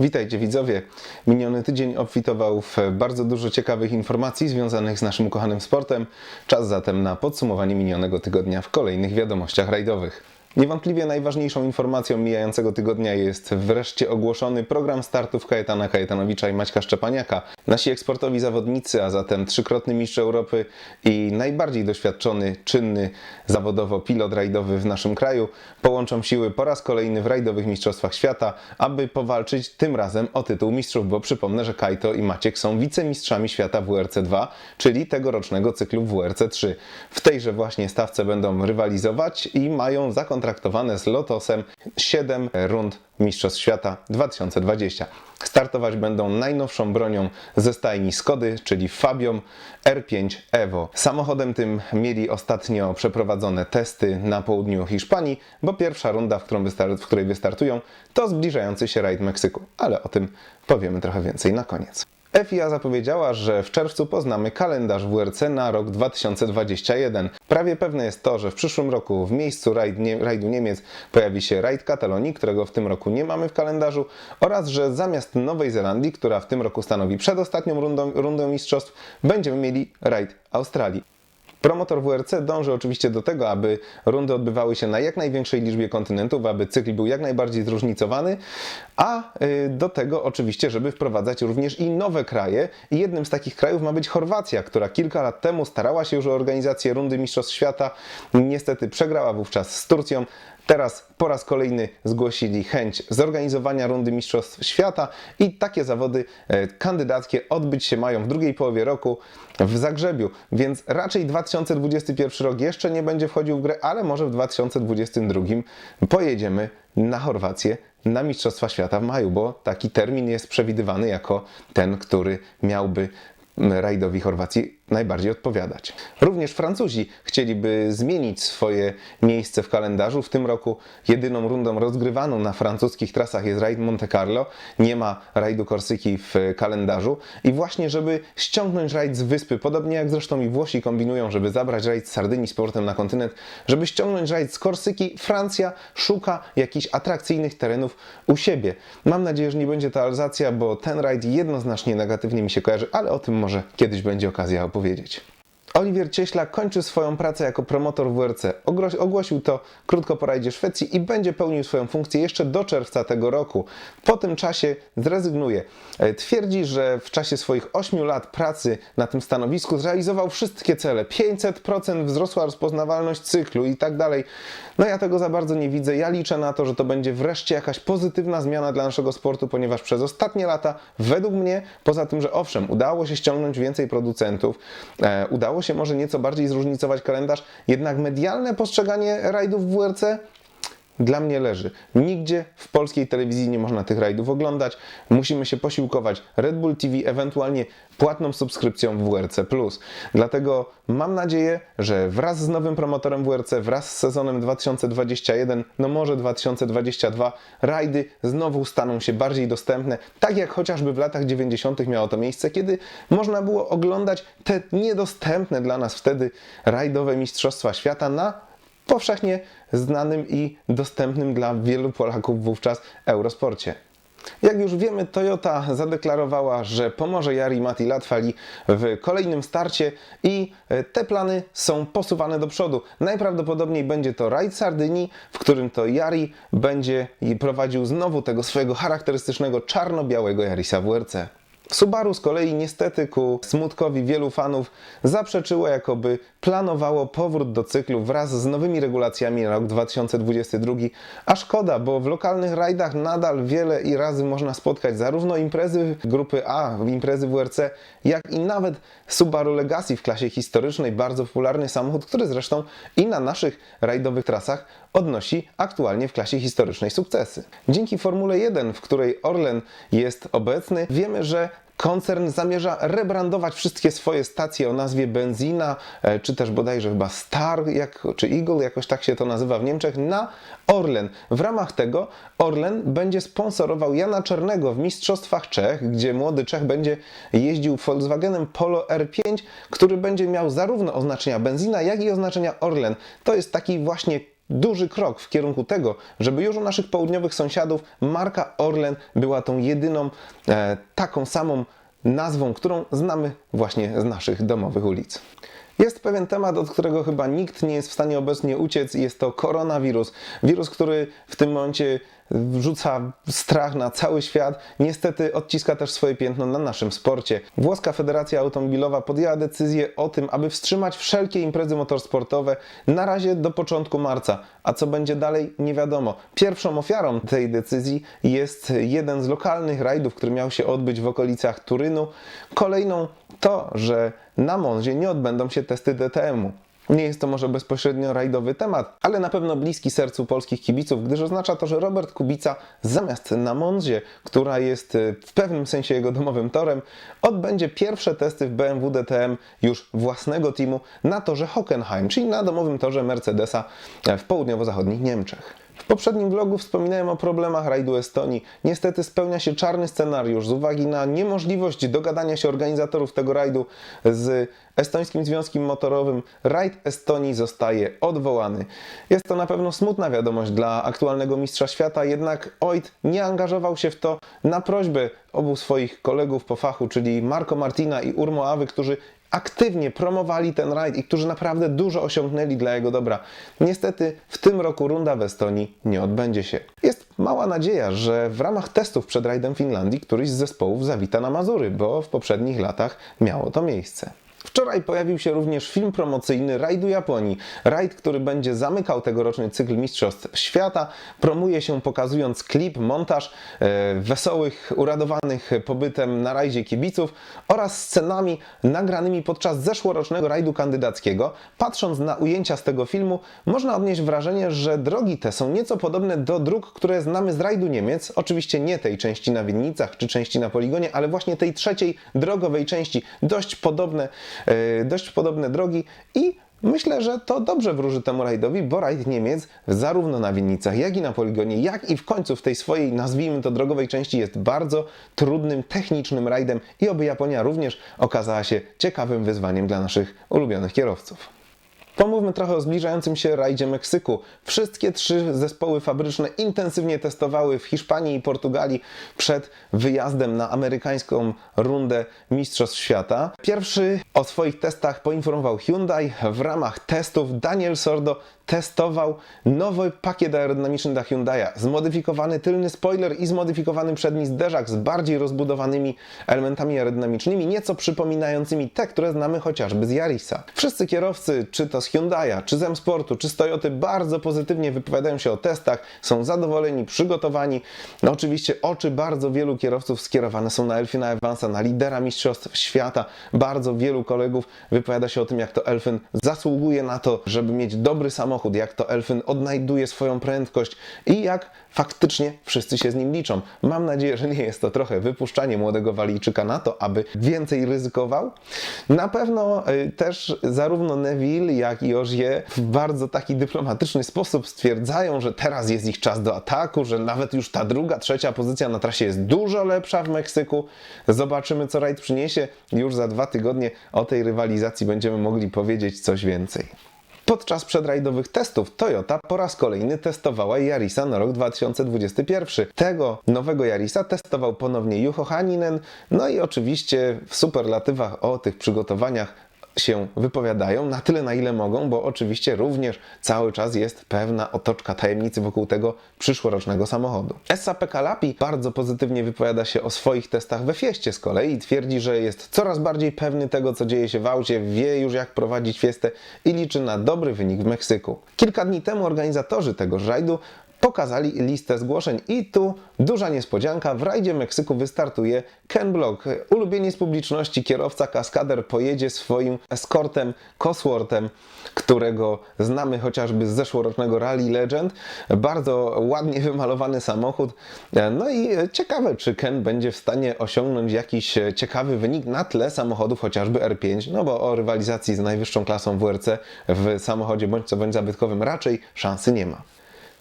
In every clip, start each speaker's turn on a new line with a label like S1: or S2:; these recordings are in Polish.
S1: Witajcie widzowie. Miniony tydzień obfitował w bardzo dużo ciekawych informacji związanych z naszym ukochanym sportem. Czas zatem na podsumowanie minionego tygodnia w kolejnych wiadomościach rajdowych. Niewątpliwie najważniejszą informacją mijającego tygodnia jest wreszcie ogłoszony program startów Kajetana Kajetanowicza i Maćka Szczepaniaka. Nasi eksportowi zawodnicy, a zatem trzykrotny mistrz Europy i najbardziej doświadczony, czynny zawodowo pilot rajdowy w naszym kraju połączą siły po raz kolejny w rajdowych mistrzostwach świata, aby powalczyć tym razem o tytuł mistrzów, bo przypomnę, że Kajto i Maciek są wicemistrzami świata WRC 2, czyli tegorocznego cyklu WRC 3. W tejże właśnie stawce będą rywalizować i mają zakontraktowane z Lotosem 7 rund Mistrzostw Świata 2020. Startować będą najnowszą bronią ze stajni Skody, czyli Fabią R5 Evo. Samochodem tym mieli ostatnio przeprowadzone testy na południu Hiszpanii, bo pierwsza runda, w, w której wystartują, to zbliżający się rajd Meksyku. Ale o tym powiemy trochę więcej na koniec. FIA zapowiedziała, że w czerwcu poznamy kalendarz WRC na rok 2021. Prawie pewne jest to, że w przyszłym roku w miejscu rajd nie, rajdu Niemiec pojawi się rajd Katalonii, którego w tym roku nie mamy w kalendarzu, oraz że zamiast Nowej Zelandii, która w tym roku stanowi przedostatnią rundą, rundę mistrzostw, będziemy mieli rajd Australii. Promotor WRC dąży oczywiście do tego, aby rundy odbywały się na jak największej liczbie kontynentów, aby cykl był jak najbardziej zróżnicowany, a y, do tego oczywiście, żeby wprowadzać również i nowe kraje. I jednym z takich krajów ma być Chorwacja, która kilka lat temu starała się już o organizację rundy Mistrzostw Świata. Niestety przegrała wówczas z Turcją. Teraz po raz kolejny zgłosili chęć zorganizowania rundy Mistrzostw Świata i takie zawody e, kandydackie odbyć się mają w drugiej połowie roku w Zagrzebiu, więc raczej 2021 rok jeszcze nie będzie wchodził w grę, ale może w 2022 pojedziemy na Chorwację na Mistrzostwa Świata w maju, bo taki termin jest przewidywany jako ten, który miałby rajdowi Chorwacji najbardziej odpowiadać. Również Francuzi chcieliby zmienić swoje miejsce w kalendarzu. W tym roku jedyną rundą rozgrywaną na francuskich trasach jest rajd Monte Carlo. Nie ma rajdu Korsyki w kalendarzu i właśnie żeby ściągnąć rajd z wyspy, podobnie jak zresztą i Włosi kombinują, żeby zabrać rajd z Sardynii z portem na kontynent, żeby ściągnąć rajd z Korsyki, Francja szuka jakichś atrakcyjnych terenów u siebie. Mam nadzieję, że nie będzie to Alzacja, bo ten rajd jednoznacznie negatywnie mi się kojarzy, ale o tym może kiedyś będzie okazja opowiedzieć powiedzieć. Oliwier Cieśla kończy swoją pracę jako promotor WRC. Ogłosił to krótko po rajdzie Szwecji i będzie pełnił swoją funkcję jeszcze do czerwca tego roku. Po tym czasie zrezygnuje. Twierdzi, że w czasie swoich 8 lat pracy na tym stanowisku zrealizował wszystkie cele. 500% wzrosła rozpoznawalność cyklu i tak dalej. No ja tego za bardzo nie widzę. Ja liczę na to, że to będzie wreszcie jakaś pozytywna zmiana dla naszego sportu, ponieważ przez ostatnie lata, według mnie, poza tym, że owszem, udało się ściągnąć więcej producentów, e, udało się może nieco bardziej zróżnicować kalendarz, jednak medialne postrzeganie rajdów WRC dla mnie leży. Nigdzie w polskiej telewizji nie można tych rajdów oglądać. Musimy się posiłkować Red Bull TV, ewentualnie płatną subskrypcją WRC+. Dlatego mam nadzieję, że wraz z nowym promotorem WRC, wraz z sezonem 2021, no może 2022, rajdy znowu staną się bardziej dostępne, tak jak chociażby w latach 90. miało to miejsce, kiedy można było oglądać te niedostępne dla nas wtedy rajdowe Mistrzostwa Świata na powszechnie znanym i dostępnym dla wielu Polaków wówczas Eurosporcie. Jak już wiemy, Toyota zadeklarowała, że pomoże Jari Mati Latwali w kolejnym starcie i te plany są posuwane do przodu. Najprawdopodobniej będzie to rajd Sardynii, w którym to Jari będzie prowadził znowu tego swojego charakterystycznego czarno-białego Jarisa WRC. Subaru z kolei niestety ku smutkowi wielu fanów zaprzeczyło, jakoby planowało powrót do cyklu wraz z nowymi regulacjami na rok 2022, a szkoda, bo w lokalnych rajdach nadal wiele i razy można spotkać zarówno imprezy grupy A, imprezy WRC, jak i nawet Subaru Legacy w klasie historycznej, bardzo popularny samochód, który zresztą i na naszych rajdowych trasach odnosi aktualnie w klasie historycznej sukcesy. Dzięki Formule 1, w której Orlen jest obecny, wiemy, że koncern zamierza rebrandować wszystkie swoje stacje o nazwie Benzina, e, czy też bodajże chyba Star, jak, czy Eagle, jakoś tak się to nazywa w Niemczech, na Orlen. W ramach tego Orlen będzie sponsorował Jana Czernego w Mistrzostwach Czech, gdzie młody Czech będzie jeździł Volkswagenem Polo R5, który będzie miał zarówno oznaczenia benzina, jak i oznaczenia Orlen. To jest taki właśnie duży krok w kierunku tego, żeby już u naszych południowych sąsiadów marka Orlen była tą jedyną e, taką samą nazwą, którą znamy właśnie z naszych domowych ulic. Jest pewien temat, od którego chyba nikt nie jest w stanie obecnie uciec, jest to koronawirus. Wirus, który w tym momencie wrzuca strach na cały świat, niestety odciska też swoje piętno na naszym sporcie. Włoska Federacja Automobilowa podjęła decyzję o tym, aby wstrzymać wszelkie imprezy motorsportowe na razie do początku marca, a co będzie dalej nie wiadomo. Pierwszą ofiarą tej decyzji jest jeden z lokalnych rajdów, który miał się odbyć w okolicach Turynu. Kolejną to, że na Monzie nie odbędą się testy DTM-u. Nie jest to może bezpośrednio rajdowy temat, ale na pewno bliski sercu polskich kibiców, gdyż oznacza to, że Robert Kubica zamiast na Monzie, która jest y, w pewnym sensie jego domowym torem, odbędzie pierwsze testy w BMW DTM już własnego teamu na torze Hockenheim, czyli na domowym torze Mercedesa w południowo-zachodnich Niemczech. W poprzednim vlogu wspominałem o problemach rajdu Estonii. Niestety spełnia się czarny scenariusz z uwagi na niemożliwość dogadania się organizatorów tego rajdu z Estońskim Związkiem Motorowym. Rajd Estonii zostaje odwołany. Jest to na pewno smutna wiadomość dla aktualnego mistrza świata, jednak Oit nie angażował się w to na prośbę obu swoich kolegów po fachu, czyli Marco Martina i Urmo Awy, którzy aktywnie promowali ten rajd i którzy naprawdę dużo osiągnęli dla jego dobra. Niestety w tym roku runda w Estonii nie odbędzie się. Jest mała nadzieja, że w ramach testów przed rajdem Finlandii któryś z zespołów zawita na Mazury, bo w poprzednich latach miało to miejsce. Wczoraj pojawił się również film promocyjny Rajdu Japonii. Rajd, który będzie zamykał tegoroczny cykl Mistrzostw Świata. Promuje się pokazując klip, montaż e, wesołych, uradowanych pobytem na rajdzie kibiców oraz scenami nagranymi podczas zeszłorocznego rajdu kandydackiego. Patrząc na ujęcia z tego filmu, można odnieść wrażenie, że drogi te są nieco podobne do dróg, które znamy z rajdu Niemiec. Oczywiście nie tej części na Winnicach czy części na poligonie, ale właśnie tej trzeciej drogowej części. Dość podobne dość podobne drogi i Myślę, że to dobrze wróży temu rajdowi, bo rajd Niemiec zarówno na winnicach, jak i na poligonie, jak i w końcu w tej swojej, nazwijmy to, drogowej części jest bardzo trudnym, technicznym rajdem i oby Japonia również okazała się ciekawym wyzwaniem dla naszych ulubionych kierowców. Pomówmy trochę o zbliżającym się rajdzie Meksyku. Wszystkie trzy zespoły fabryczne intensywnie testowały w Hiszpanii i Portugalii przed wyjazdem na amerykańską rundę Mistrzostw Świata. Pierwszy o swoich testach poinformował Hyundai. W ramach testów Daniel Sordo testował nowy pakiet aerodynamiczny dla Hyundai'a. Zmodyfikowany tylny spoiler i zmodyfikowany przedni zderzak z bardziej rozbudowanymi elementami aerodynamicznymi, nieco przypominającymi te, które znamy chociażby z Yarisa. Wszyscy kierowcy, czy to z Hyundai'a, czy z M-Sportu, czy z Toyoty, bardzo pozytywnie wypowiadają się o testach, są zadowoleni, przygotowani. No oczywiście oczy bardzo wielu kierowców skierowane są na Elfina Evansa, na lidera Mistrzostw Świata. Bardzo wielu kolegów wypowiada się o tym, jak to Elfin zasługuje na to, żeby mieć dobry samochód, jak to Elfin odnajduje swoją prędkość i jak faktycznie wszyscy się z nim liczą. Mam nadzieję, że nie jest to trochę wypuszczanie młodego Walijczyka na to, aby więcej ryzykował. Na pewno y, też zarówno Neville, jak i Ogier w bardzo taki dyplomatyczny sposób stwierdzają, że teraz jest ich czas do ataku, że nawet już ta druga, trzecia pozycja na trasie jest dużo lepsza w Meksyku. Zobaczymy, co rajd przyniesie. Już za dwa tygodnie o tej rywalizacji będziemy mogli powiedzieć coś więcej. Podczas przedrajdowych testów Toyota po raz kolejny testowała Yarisa na rok 2021. Tego nowego Yarisa testował ponownie Juho Haninen, no i oczywiście w superlatywach o tych przygotowaniach się wypowiadają na tyle, na ile mogą, bo oczywiście również cały czas jest pewna otoczka tajemnicy wokół tego przyszłorocznego samochodu. SAP Kalapi bardzo pozytywnie wypowiada się o swoich testach we Fieście z kolei i twierdzi, że jest coraz bardziej pewny tego, co dzieje się w aucie, wie już jak prowadzić Fiestę i liczy na dobry wynik w Meksyku. Kilka dni temu organizatorzy tego rajdu pokazali listę zgłoszeń i tu duża niespodzianka, w rajdzie Meksyku wystartuje Ken Block. Ulubieniec publiczności, kierowca kaskader pojedzie swoim eskortem Cosworthem, którego znamy chociażby z zeszłorocznego Rally Legend. Bardzo ładnie wymalowany samochód. No i ciekawe, czy Ken będzie w stanie osiągnąć jakiś ciekawy wynik na tle samochodów chociażby R5, no bo o rywalizacji z najwyższą klasą WRC w samochodzie bądź co bądź zabytkowym raczej szansy nie ma.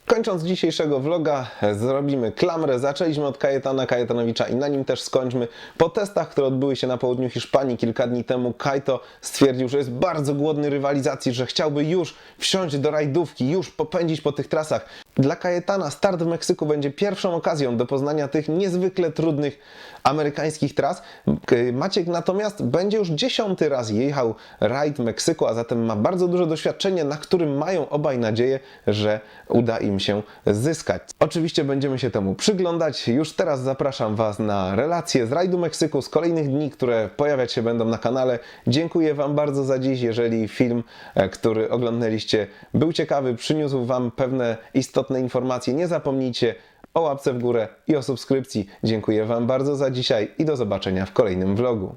S1: Kończąc dzisiejszego vloga, zrobimy klamrę. Zaczęliśmy od Kajetana Kajetanowicza i na nim też skończmy. Po testach, które odbyły się na południu Hiszpanii kilka dni temu, Kajto stwierdził, że jest bardzo głodny rywalizacji, że chciałby już wsiąść do rajdówki, już popędzić po tych trasach. Dla Kajetana start w Meksyku będzie pierwszą okazją do poznania tych niezwykle trudnych amerykańskich tras. Maciek natomiast będzie już dziesiąty raz jechał rajd Meksyku, a zatem ma bardzo duże doświadczenie, na którym mają obaj nadzieję, że uda im się zyskać. Oczywiście będziemy się temu przyglądać. Już teraz zapraszam Was na relacje z rajdu Meksyku z kolejnych dni, które pojawiać się będą na kanale. Dziękuję Wam bardzo za dziś. Jeżeli film, e, który oglądaliście, był ciekawy, przyniósł Wam pewne istotne informacje, nie zapomnijcie o łapce w górę i o subskrypcji. Dziękuję Wam bardzo za dzisiaj i do zobaczenia w kolejnym vlogu.